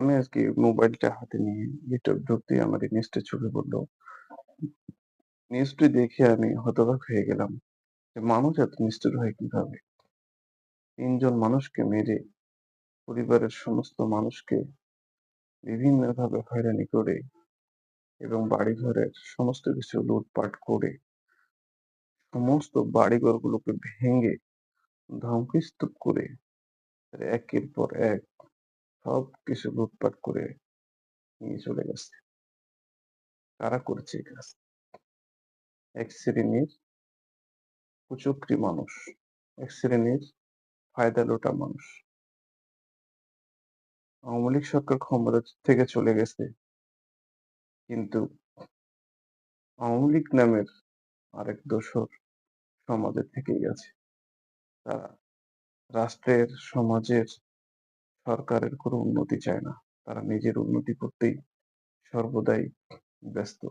আমি আজকে মোবাইলটা হাতে নিয়ে ইউটিউব ঢুকতেই আমার এই নিউজটা চোখে পড়ল। নিউজটি দেখে আমি হতবাক হয়ে গেলাম যে মানুষ এত নিষ্ঠুর হয় কীভাবে? তিনজন মানুষকে মেরে পরিবারের সমস্ত মানুষকে বিভিন্নভাবে হয়রানি করে এবং বাড়িঘরের সমস্ত কিছু লুটপাট করে সমস্ত বাড়িঘরগুলোকে ভেঙে ধ্বংসস্তূপ করে একের পর এক সবকিছু লুটপাট করে নিয়ে চলে গেছে। কারা করেছে এই কাজ? এক শ্রেণির কুচক্রী মানুষ, এক শ্রেণির ফায়দা লোটা মানুষ। আওয়ামী লীগ সরকার ক্ষমতা থেকে চলে গেছে। কিন্তু আওয়ামী লীগ নামের আরেক দোসর সমাজে থেকেই গেছে। তারা রাষ্ট্রের, সমাজের, সরকারের কোনো উন্নতি চায় না। তারা নিজের উন্নতি করতেই সর্বদাই ব্যস্ত।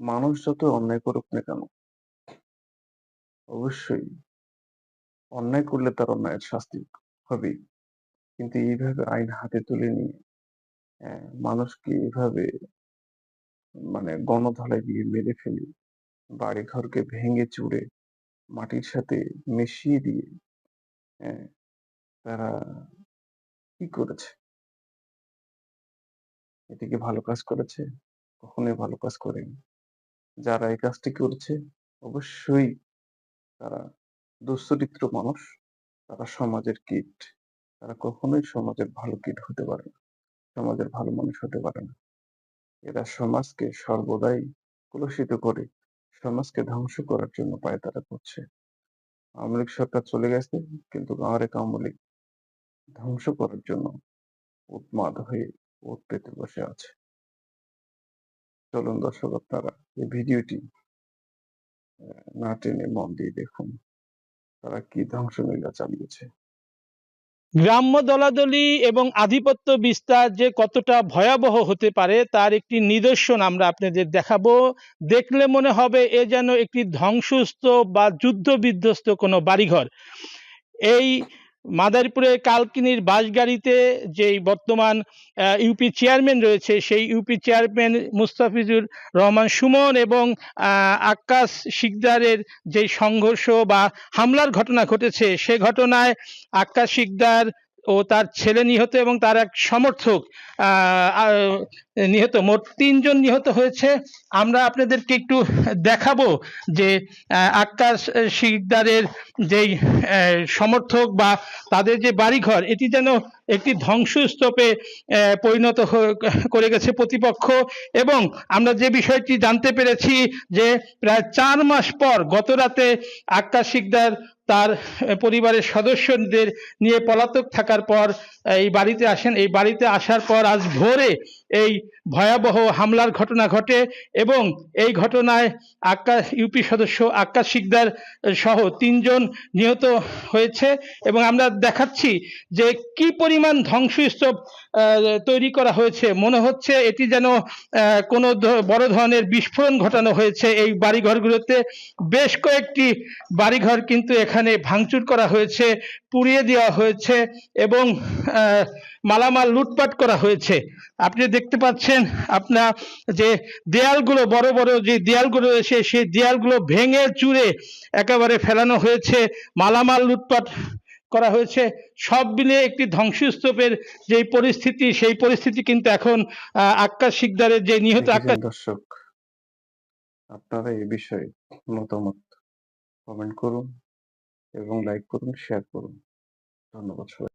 মানুষ যত অন্যায় করুক না কেন অবশ্যই অন্যায় করলে তার অন্যায়ের শাস্তি হবেই। কিন্তু এইভাবে আইন হাতে তুলে নিয়ে অ্যা মানুষকে এভাবে মানে গণধোলাই দিয়ে মেরে ফেলে, বাড়িঘরকে ভেঙে চুরে মাটির সাথে মিশিয়ে দিয়ে হ্যাঁ, তারা কি করেছে? এটা কি ভালো কাজ করেছে? কখনোই ভালো কাজ করেনি। যারা এই কাজটি করছে, অবশ্যই তারা দুশ্চরিত্র মানুষ। তারা সমাজের কীট। তারা কখনোই সমাজের ভালো কীট হতে পারে না। সমাজের ভালো মানুষ হতে পারে না। এরা সমাজকে সর্বদাই কলুষিত করে, সমাজকে ধ্বংস করার জন্য পায়তারা করছে। আওয়ামী লীগ সরকার চলে গেছে, কিন্তু আরেক আওয়ামী লীগ ধ্বংস করার জন্য উন্মাদ হয়ে ওত পেতে বসে আছে। চলুন দর্শক আপনারা এই ভিডিওটি না টেনে মন দিয়ে দেখুন। তারা কি ধ্বংসলীলা চালিয়েছে। গ্রাম্য দলাদলি এবং আধিপত্য বিস্তার যে কতটা ভয়াবহ হতে পারে, তার একটি নিদর্শন আমরা আপনাদের দেখাবো। দেখলে মনে হবে এ যেন একটি ধ্বংসস্তূপ বা যুদ্ধ বিধ্বস্ত কোনো বাড়িঘর। এই মাদারীপুরের কালকিনির বাসগাড়িতে যেই বর্তমান ইউপি চেয়ারম্যান রয়েছে, সেই ইউপি চেয়ারম্যান মুস্তাফিজুর রহমান সুমন এবং আকাশ শিকদারের যে সংঘর্ষ বা হামলার ঘটনা ঘটেছে, সে ঘটনায় আকাশ শিকদার ও তার ছেলে নিহত এবং তার এক সমর্থক নিহত। মোট তিনজন নিহত হয়েছে। আমরা আপনাদেরকে একটু দেখাবো যে আক্কাস শিকদারের যেই সমর্থক বা তাদের যে বাড়িঘর, এটি যেন একটি ধ্বংসস্তূপে পরিণত করে গেছে প্রতিপক্ষ। এবং আমরা যে বিষয়টি জানতে পেরেছি যে, প্রায় চার মাস পর গত রাতে আক্কাস শিকদার তার পরিবারের সদস্যদের নিয়ে পলাতক থাকার পর, এই বাড়িতে আসেন। এই বাড়িতে আসার পর আজ ভোরে এই ভয়াবহ হামলার ঘটনা ঘটে এবং এই ঘটনায় আক্কাস ইউপি সদস্য আক্কাস শিকদার সহ তিনজন নিহত হয়েছে এবং আমরা দেখাচ্ছি যে কি পরিমাণ ধ্বংসস্তূপ তৈরি করা হয়েছে। মনে হচ্ছে এটি যেন কোনো বড় ধরনের বিস্ফোরণ ঘটানো হয়েছে। এই বাড়িঘরগুলোতে বেশ কয়েকটি বাড়িঘর কিন্তু এখানে ভাঙচুর করা হয়েছে, পুড়িয়ে দেওয়া হয়েছে এবং মালামাল লুটপাট করা হয়েছে। আপনি দেখতে পাচ্ছেন আপনার যে দেয়ালগুলো, বড় বড় যে দেয়ালগুলো রয়েছে, সেই দেয়ালগুলো ভেঙে চুরে একেবারে ফেলানো হয়েছে। মালামাল লুটপাট করা হয়েছে। সব মিলিয়ে একটি ধ্বংসস্তূপের যে পরিস্থিতি সেই পরিস্থিতি কিন্তু এখন আহ, আক্কাস শিকদারের যে নিহত আক্কাস দর্শক আপনারা এই বিষয়ে মতামত কমেন্ট করুন এবং লাইক করুন শেয়ার করুন। ধন্যবাদ সবাই